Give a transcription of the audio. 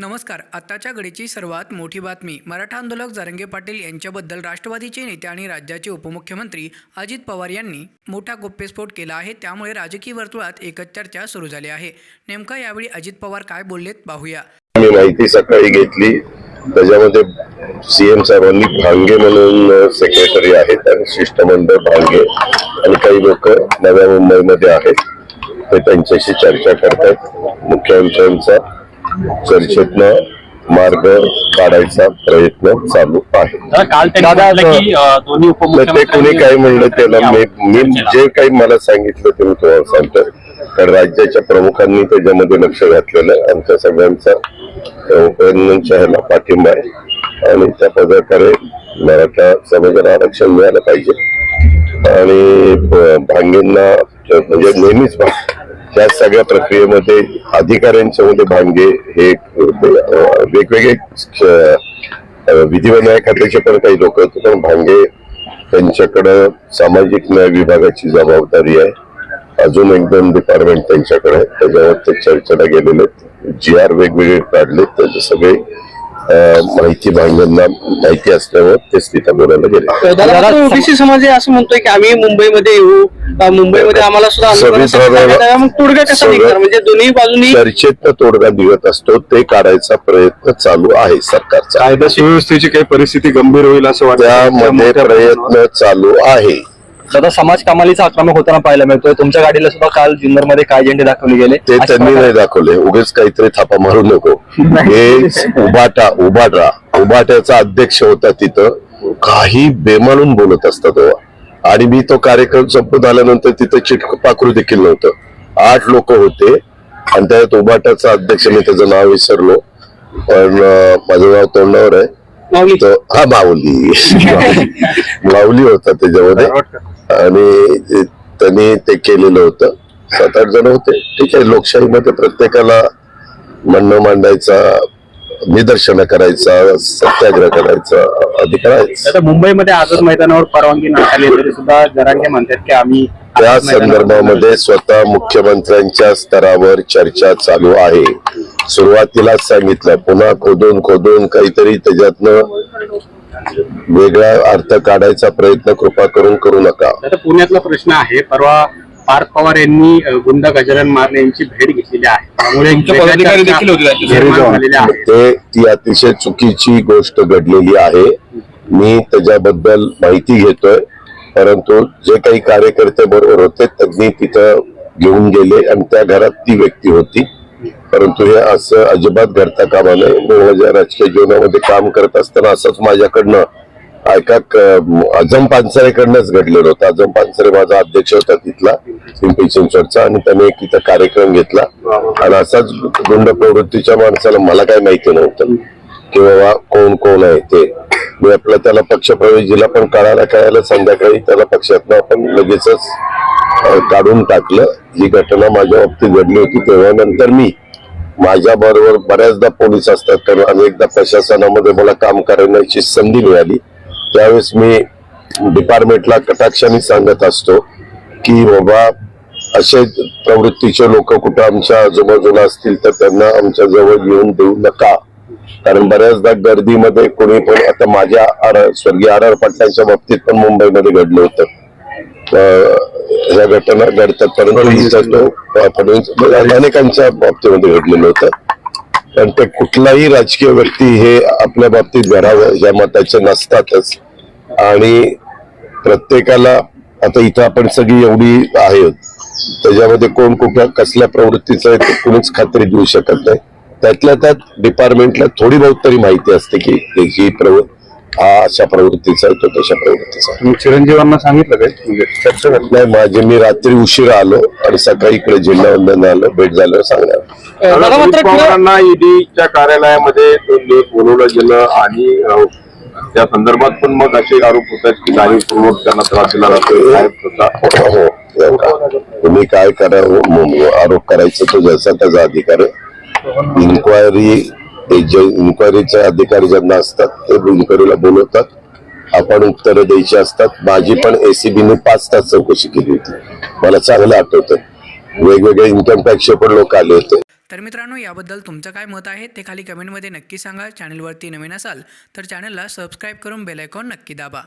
नमस्कार. आत्ताच्या घडीची सर्वात मोठी बातमी. मराठा आंदोलक जरंगे पाटील यांच्याबद्दल राष्ट्रवादीचे नेते आणि राज्याचे उपमुख्यमंत्री अजित पवार यांनी मोठा गोप्यस्फोट केला आहे. त्यामुळे राजकीय वर्तुळात एकच चर्चा सुरू झाली आहे. नेमका यावेळी अजित पवार काय बोललेत पाहूया. मी माहिती सकाळी घेतली. त्याच्यामध्ये सीएम साहेबांनी भांगे म्हणून सेक्रेटरी आहेत आणि शिष्टमंडळ भांगे आणि काही लोक नव्या मुंबईमध्ये आहेत. ते त्यांच्याशी चर्चा करतात मुख्यमंत्र्यांचा चर्चेतनं मार्ग काढायचा प्रयत्न चालू आहे. ते कोणी काय म्हणलं त्याला मी जे काही मला सांगितलं ते मी तुम्हाला सांगतो. कारण राज्याच्या प्रमुखांनी त्याच्यामध्ये लक्ष घातलेलं आहे. आमच्या सगळ्यांचा उपनंदनच्या ह्याला पाठिंबा आहे. आणि त्या प्रकारे मराठा समाजाला आरक्षण मिळालं पाहिजे. आणि भांगेंना म्हणजे नेहमीच त्या सगळ्या प्रक्रियेमध्ये अधिकाऱ्यांच्या मध्ये भांगे हे वेगवेगळे अं, खात्याचे पण काही लोक होते पण भांगे त्यांच्याकडं सामाजिक न्याय विभागाची जबाबदारी आहे. अजून एक दोन डिपार्टमेंट त्यांच्याकडे आहे त्याच्यावर ते चर्चेला गेलेले जी आर वेगवेगळे काढले त्याचे सगळे माहिती भांगेंना माहिती असल्यामुळे तेच तिथं बोलायला गेले. ओबीसी समाज आहे असं म्हणतोय की आम्ही मुंबईमध्ये येऊ मुंबईमध्ये आम्हाला सुद्धा म्हणजे दोन्ही बाजूनी चर्चेतनं तोडगा निघत असतो ते काढायचा प्रयत्न चालू आहे सरकारचा. कायदा सुव्यवस्थेची काही परिस्थिती गंभीर होईल असं वाटतं. त्यामध्ये. प्रयत्न चालू आहे. दादा समाज कमालीचा आक्रमक होताना पाहायला मिळतोय. तुमच्या गाडीला सुद्धा काल जुन्नरमध्ये काय झेंडे दाखवले गेले? ते अशा त्यांनी नाही दाखवले. उगेच काहीतरी थापा मारू नको. हे उबाटा उबाटा उबाट्याचा अध्यक्ष होता तिथं. काही बेमालून बोलत असतात तेव्हा आणि मी तो कार्यक्रम संपत आल्यानंतर तिथं चिटक पाखरू देखील नव्हतं. आठ लोक होते. आणि त्यात उबाट्याचा अध्यक्ष मी त्याचं नाव विसरलो. पण अं, माझं नाव तोंडावर आहे. हा माऊली. माऊली होता त्याच्यामध्ये. आणि त्यांनी ते केलेलं होतं. सात आठ जण होते. ठीक आहे लोकशाहीमध्ये प्रत्येकाला म्हणणं मांडायचा निदर्शन करायचा सत्याग्रह करायचा अधिकार आहे मुंबईमध्ये आझाद मैदानावर परवानगी नाकारली तरी सुद्धा जरांगे म्हणतात की आम्ही त्या संदर्भामध्ये स्वतः मुख्यमंत्र्यांच्या स्तरावर चर्चा चालू आहे. सुरुवातीलाच सांगितलं पुन्हा खोदून खोदून काहीतरी त्याच्यातनं वेगळा अर्थ काढायचा प्रयत्न कृपा करून करू नका. दादा पुण्यातला प्रश्न आहे परवा पार्थ पवार यांनी गुंड गजानन मारणे यांची भेट घेतलेली आहे. त्यामुळे वेगळ्या चर्चा निर्माण झालेल्या आहेत ते ती अतिशय चुकीची गोष्ट घडलेली आहे. मी त्याच्याबद्दल माहिती घेतोय परंतु जे काही कार्यकर्ते बरोबर होते त्यांनी तिथं घेऊन गेले आणि त्या घरात ती व्यक्ती होती. परंतु हे असं अजिबात घडता कामा नये. माझ्या म्हणजे राजकीय जीवनामध्ये काम करत असताना असंच माझ्याकडनं ऐका अजम पानसरेकडनंच घडलेलं होतं. अजम पानसरे माझा अध्यक्ष होता तिथला पिंपरी चिंचवडचा आणि त्याने एक तिथं कार्यक्रम घेतला. आणि असाच गुंड प्रवृत्तीच्या माणसाला मला काय माहिती नव्हतं. की बाबा कोण कोण आहे ते. मी आपला त्याला पक्षप्रवेश दिला पण कळायला कळायला संध्याकाळी त्याला पक्षातनं आपण लगेचच काढून टाकलं. ही घटना माझ्या बाबतीत घडली होती तेव्हा नंतर मी माझ्या बरोबर बऱ्याचदा पोलीस असतात कारण अनेकदा प्रशासनामध्ये मला काम करण्याची संधी मिळाली. त्यावेळेस मी डिपार्टमेंटला कटाक्षाने सांगत असतो की बाबा असे प्रवृत्तीचे लोक कुठं आमच्या आजूबाजूला असतील तर त्यांना आमच्या जवळ येऊन देऊ नका. कारण बऱ्याचदा गर्दीमध्ये कोणी पण आता माझ्या आर स्वर्गीय आर आर पाटलांच्या बाबतीत पण मुंबईमध्ये घडलं होतं. ह्या घटना घडतात परंतु फडणवीस अनेकांच्या बाबतीमध्ये घडलेलं होतं. पण ते कुठलाही राजकीय व्यक्ती हे आपल्या बाबतीत घडावं या मताचे नसतातच. आणि प्रत्येकाला आता इथं आपण सगळी एवढी आहेत. त्याच्यामध्ये कोण कुठल्या कसल्या प्रवृत्तीचं आहे ते कोणीच खात्री देऊ शकत नाही. त्यातल्या त्यात डिपार्टमेंटला थोडी बहुत तरी माहिती असते की ही प्रवृत्ती हा अशा प्रवृत्तीचा आहे तो तशा प्रवृत्तीचा आहे. चिरंजीवांना सांगितलं काय म्हणजे चर्चा झाली. नाही माझे मी रात्री उशिरा आलो आणि सकाळी इकडे जिल्हा वंदन आलो भेट झाल्यावर सांगणार. मात्र अजित पवारांना ईडीच्या कार्यालयामध्ये दोन दिवस बोलवलं गेलं आणि अं, त्या संदर्भात पण मग असे आरोप होत आहेत की जाणीवपूर्वक त्यांना त्रास दिला जातोय स्वतः हो हो. का? तुम्ही काय करा हो, आरोप करायचं तो ज्याचा त्याचा अधिकार आहे. इन्क्वायरी ते जे इन्क्वायरीचे अधिकारी ज्यांना असतात ते इन्क्वायरीला बोलवतात. आपण उत्तरं द्यायची असतात. माझी पण एसीबीने पाच तास चौकशी केली होती. मला चांगलं आठवतं वेगवेगळे इन्कम टॅक्सचे पण लोक आले होते. तर मित्रांनो याबद्दल तुमचं काय मत आहे ते खाली कमेंटमध्ये नक्की सांगा. चॅनलवरती नवीन असाल तर चॅनलला सबस्क्राईब करून बेलायकॉन नक्की दाबा.